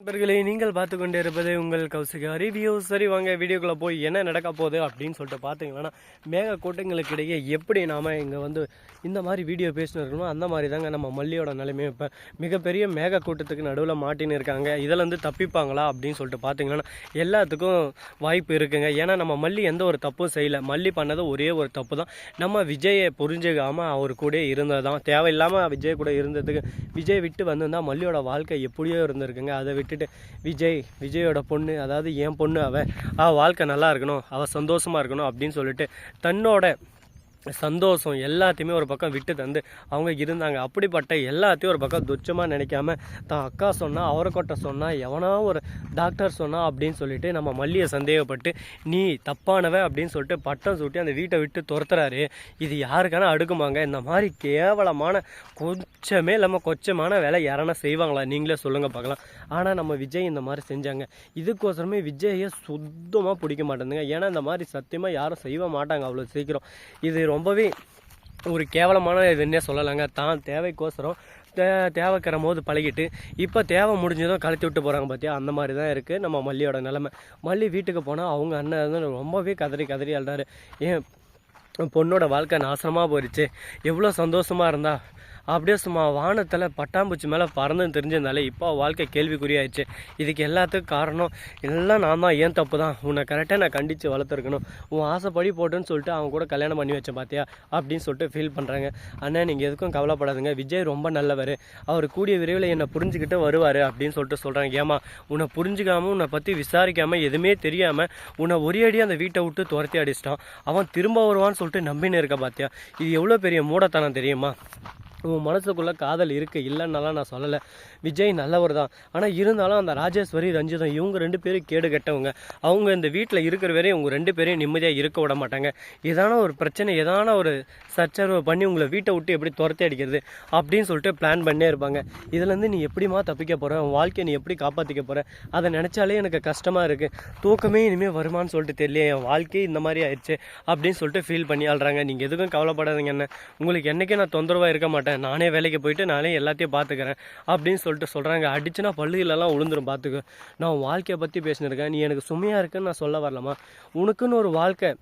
நண்பர்களே நீங்கள் பார்த்து கொண்டே இருப்பது உங்கள் கௌசிகா ரிவ்யூ சரி வாங்க வீடியோக்குள்ளே போய் என்ன நடக்க போகுது அப்படின்னு சொல்லிட்டு பார்த்தீங்கன்னா மேக கூட்டங்களுக்கு இடையே எப்படி நாம் இங்கே வந்து இந்த மாதிரி வீடியோ பேசினிருக்கணுமோ அந்த மாதிரி தாங்க நம்ம மல்லியோட நிலைமையும் இப்போ மிகப்பெரிய மேக கூட்டத்துக்கு நடுவில் மாட்டின்னு இருக்காங்க. இதில் வந்து தப்பிப்பாங்களா அப்படின்னு சொல்லிட்டு பார்த்தீங்கன்னா எல்லாத்துக்கும் வாய்ப்பு இருக்குங்க. ஏன்னா நம்ம மல்லி எந்த ஒரு தப்பும் செய்யலை. மல்லி பண்ணது ஒரே ஒரு தப்பு தான் நம்ம விஜயை புரிஞ்சுக்காமல் அவர் கூட இருந்தது தான் தேவையில்லாமல் விஜய் கூட இருந்ததுக்கு விஜய் விட்டு வந்திருந்தால் மல்லியோட வாழ்க்கை எப்படியோ இருந்திருக்குங்க. அதை விட்டுட்டு விஜய் விஜயோட பொண்ணு அதாவது என் பொண்ணு அவன் அவள் வாழ்க்கை நல்லா இருக்கணும் அவள் சந்தோஷமாக இருக்கணும் அப்படின்னு சொல்லிட்டு தன்னோட சந்தோஷம் எல்லாத்தையுமே ஒரு பக்கம் விட்டு தந்து அவங்க இருந்தாங்க. அப்படிப்பட்ட எல்லாத்தையும் ஒரு பக்கம் துச்சமாக நினைக்காம தான் அக்கா சொன்னால் அவரைக்கொட்டை சொன்னால் எவனா ஒரு டாக்டர் சொன்னால் அப்படின்னு சொல்லிட்டு நம்ம மல்லியை சந்தேகப்பட்டு நீ தப்பானவ அப்படின்னு சொல்லிட்டு பட்டம் சுட்டி அந்த வீட்டை விட்டு துரத்துறாரு. இது யாருக்கான அடுக்குமாங்க? இந்த மாதிரி கேவலமான கொஞ்சமே இல்லாமல் கொச்சமான வேலை யாரானா செய்வாங்களா? நீங்களே சொல்லுங்கள் பார்க்கலாம். ஆனால் நம்ம விஜய் இந்த மாதிரி செஞ்சாங்க. இதுக்கோசரமே விஜயை சுத்தமாக பிடிக்க மாட்டேங்குதுங்க. ஏன்னா இந்த மாதிரி சத்தியமாக யாரும் செய்ய மாட்டாங்க அவ்வளோ சீக்கிரம். இது ரொம்பவே ஒரு கேவலமான இதுன்னே சொல்லலாங்க. தான் தேவைக்கோசரம் தே தேவைக்கிற போது பழகிட்டு இப்போ தேவை முடிஞ்சதும் கழுத்தி விட்டு போகிறாங்க பார்த்தியா அந்த மாதிரி தான் இருக்குது நம்ம மல்லியோட நிலமை. மல்லி வீட்டுக்கு போனால் அவங்க அண்ணன் வந்து ரொம்பவே கதறி கதறி அழுறாரு ஏன் பொண்ணோட வாழ்க்கை நாசமாக போயிடுச்சு எவ்வளோ சந்தோஷமாக இருந்தா அப்படியே சும்மா வானத்தில் பட்டாம்பூச்சி மேலே பறந்துன்னு தெரிஞ்சிருந்தாலே இப்போ வாழ்க்கை கேள்விக்குறியாயிடுச்சு. இதுக்கு எல்லாத்துக்கும் காரணம் எல்லாம் நாம ஏன் தப்பு தான். உன்னை கரெக்டாக நான் கண்டித்து வளர்த்துருக்கணும். உன் ஆசைப்படி போட்டுன்னு சொல்லிட்டு அவங்க கூட கல்யாணம் பண்ணி வச்சேன் பார்த்தியா அப்படின்னு சொல்லிட்டு ஃபீல் பண்ணுறாங்க அண்ணா நீங்கள் எதுக்கும் கவலைப்படாதுங்க. விஜய் ரொம்ப நல்லவர். அவர் கூடிய விரைவில் என்னை புரிஞ்சுக்கிட்டு வருவார் அப்படின்னு சொல்லிட்டு சொல்கிறாங்க ஏமா உன்னை புரிஞ்சுக்காமல் உன்னை பற்றி விசாரிக்காமல் எதுவுமே தெரியாமல் உன்னை ஒரே அடி அந்த வீட்டை விட்டு துரத்தி அடிச்சிட்டான். அவன் திரும்ப வருவான்னு சொல்லிட்டு நம்பின்னு இருக்க பார்த்தியா இது எவ்வளோ பெரிய மூடத்தனம் தெரியுமா? உன் மனசுக்குள்ளே காதல் இருக்குது இல்லைன்னாலாம் நான் சொல்லலை. விஜய் நல்லவர் தான். ஆனால் இருந்தாலும் அந்த ராஜேஸ்வரி ரஞ்சிதம் இவங்க ரெண்டு பேரும் கேடு கெட்டவங்க. அவங்க இந்த வீட்டில் இருக்கிற வரையும் இவங்க ரெண்டு பேரையும் நிம்மதியாக இருக்க விட மாட்டாங்க. ஏதான ஒரு பிரச்சனை ஏதான ஒரு சச்சரவு பண்ணி உங்களை வீட்டை விட்டு எப்படி துரத்தி அடிக்கிறது அப்படின்னு சொல்லிட்டு பிளான் பண்ணே இருப்பாங்க. இதுலேருந்து நீ எப்படிமா தப்பிக்க போகிற உன் வாழ்க்கையை நீ எப்படி காப்பாற்றிக்க போகிற அதை நினச்சாலே எனக்கு கஷ்டமாக இருக்குது தூக்கமே இனிமேல் வருமான்னு சொல்லிட்டு தெரியல என் வாழ்க்கையே இந்த மாதிரி ஆயிடுச்சு அப்படின்னு சொல்லிட்டு ஃபீல் பண்ணி ஆள்றாங்க. நீங்கள் எதுக்கும் கவலைப்படாதீங்க என்ன உங்களுக்கு என்றைக்கே நான் தொந்தரவாக இருக்க மாட்டேன். நானே வேலைக்கு போயிட்டு நானே எல்லாத்தையும் பார்த்துக்கிறேன் அப்படின்னு சொல்லிட்டு சொல்கிறாங்க அடிச்சுனா பள்ளியிலலாம் விழுந்துரும் பார்த்துக்க நான் வாழ்க்கையை பற்றி பேசினிருக்கேன். நீ எனக்கு சுமையாக இருக்குன்னு நான் சொல்ல வரலாமா உனக்குன்னு ஒரு வாழ்க்கை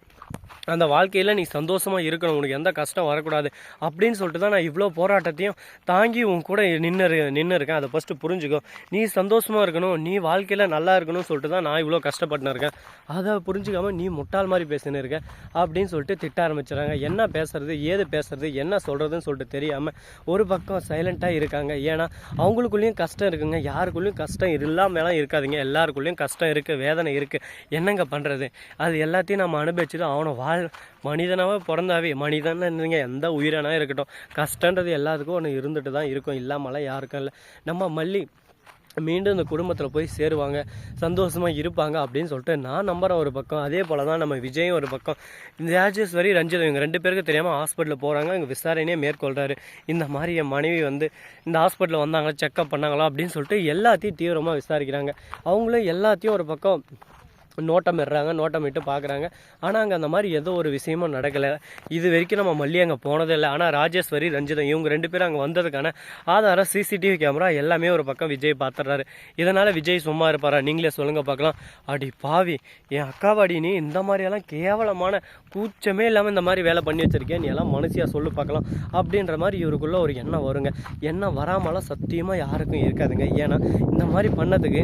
அந்த வாழ்க்கையில் நீ சந்தோஷமாக இருக்கணும். உனக்கு எந்த கஷ்டம் வரக்கூடாது அப்படின்னு சொல்லிட்டு தான் நான் இவ்வளோ போராட்டத்தையும் தாங்கி உன் கூட நின்று நின்று இருக்கேன். அதை ஃபஸ்ட்டு புரிஞ்சுக்கோ. நீ சந்தோஷமாக இருக்கணும். நீ வாழ்க்கையில் நல்லா இருக்கணும்னு சொல்லிட்டு தான் நான் இவ்வளோ கஷ்டப்பட்டுன்னு இருக்கேன். அதை புரிஞ்சுக்காமல் நீ முட்டாள் மாதிரி பேசினு இருக்க அப்படின்னு சொல்லிட்டு திட்ட ஆரம்பிச்சிடறாங்க. என்ன பேசுறது ஏது பேசுறது என்ன சொல்கிறதுன்னு சொல்லிட்டு தெரியாமல் ஒரு பக்கம் சைலண்ட்டாக இருக்காங்க. ஏன்னா அவங்களுக்குள்ளேயும் கஷ்டம் இருக்குங்க. யாருக்குள்ளேயும் கஷ்டம் இல்லாமலாம் இருக்காதுங்க. எல்லாருக்குள்ளேயும் கஷ்டம் இருக்குது வேதனை இருக்குது என்னங்க பண்ணுறது அது எல்லாத்தையும் நம்ம அனுபவிச்சுட்டு அவனை வாழ் மனிதனாகவே பிறந்தாவே மனிதன் இருந்தீங்க எந்த உயிரானா இருக்கட்டும். கஷ்டன்றது எல்லாத்துக்கும் ஒன்று இருந்துட்டு தான் இருக்கும். இல்லாமலாம் யாருக்கும் இல்லை. நம்ம மல்லி மீண்டும் இந்த குடும்பத்தில் போய் சேருவாங்க சந்தோஷமாக இருப்பாங்க அப்படின்னு சொல்லிட்டு நான் நம்புகிறேன் ஒரு பக்கம். அதே போல் தான் நம்ம விஜயும் ஒரு பக்கம். இந்த ராஜேஸ்வரி ரஞ்சித் இவங்க ரெண்டு பேருக்கு தெரியாமல் ஹாஸ்பிட்டலில் போகிறாங்க இங்கே விசாரணையே மேற்கொள்கிறாரு இந்த மாதிரி என் மனைவி வந்து இந்த ஹாஸ்பிட்டலில் வந்தாங்களா செக்கப் பண்ணாங்களா அப்படின்னு சொல்லிட்டு எல்லாத்தையும் தீவிரமாக விசாரிக்கிறாங்க. அவங்களும் எல்லாத்தையும் ஒரு பக்கம் நோட்டம் இடுறாங்க நோட்டம் இட்டு பார்க்குறாங்க ஆனால் அங்கே அந்த மாதிரி எதோ ஒரு விஷயமும் நடக்கலை. இது வரைக்கும் நம்ம மல்லி அங்கே போனதே இல்லை. ஆனால் ராஜேஸ்வரி ரஞ்சிதம் இவங்க ரெண்டு பேரும் அங்கே வந்ததுக்கான ஆதாரம் சிசிடிவி கேமரா எல்லாமே ஒரு பக்கம் விஜய் பார்த்துறாரு இதனால் விஜய் சும்மா இருப்பாரா? நீங்களே சொல்லுங்கள் பார்க்கலாம் அடி பாவி என் அக்காவாடி நீ இந்த மாதிரியெல்லாம் கேவலமான கூச்சமே இல்லாமல் இந்த மாதிரி வேலை பண்ணி வச்சிருக்கேன் நீ எல்லாம் மனசியாக சொல்லு பார்க்கலாம் அப்படின்ற மாதிரி இவருக்குள்ள ஒரு எண்ணம் வருங்க. எண்ணம் வராமலாம் சத்தியமாக யாருக்கும் இருக்காதுங்க. ஏன்னா இந்த மாதிரி பண்ணதுக்கு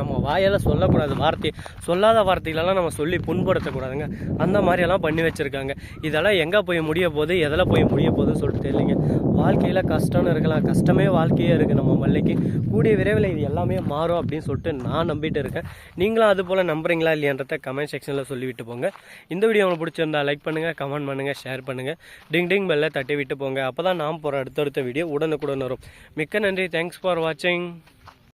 நம்ம வாயால் சொல்லக்கூடாது. வார்த்தை சொல்லாத வார்த்தைகளெல்லாம் நம்ம சொல்லி புண்படுத்தக்கூடாதுங்க. அந்த மாதிரியெல்லாம் பண்ணி வச்சுருக்காங்க. இதெல்லாம் எங்கே போய் முடிய போகுது? எதில் போய் முடிய போகுதுன்னு சொல்லிட்டு தெரியலைங்க. வாழ்க்கையில் கஷ்டம்னு இருக்கலாம். கஷ்டமே வாழ்க்கையே இருக்குது நம்ம மல்லிக்கு. கூடிய விரைவில் இது எல்லாமே மாறும் அப்படின்னு சொல்லிட்டு நான் நம்பிட்டு இருக்கேன். நீங்களும் அது போல் நம்புறீங்களா இல்லையன்றத கமெண்ட் செக்ஷனில் சொல்லிவிட்டு போங்க. இந்த வீடியோ உங்களுக்கு பிடிச்சிருந்தா லைக் பண்ணுங்கள் கமெண்ட் பண்ணுங்கள் ஷேர் பண்ணுங்கள் டிங் டிங் பெல்ல தட்டி விட்டு போங்க. அப்போ தான் நான் போகிற அடுத்தடுத்த வீடியோ உடனுக்குடன் வரும். மிக்க நன்றி. தேங்க்ஸ் ஃபார் வாட்சிங்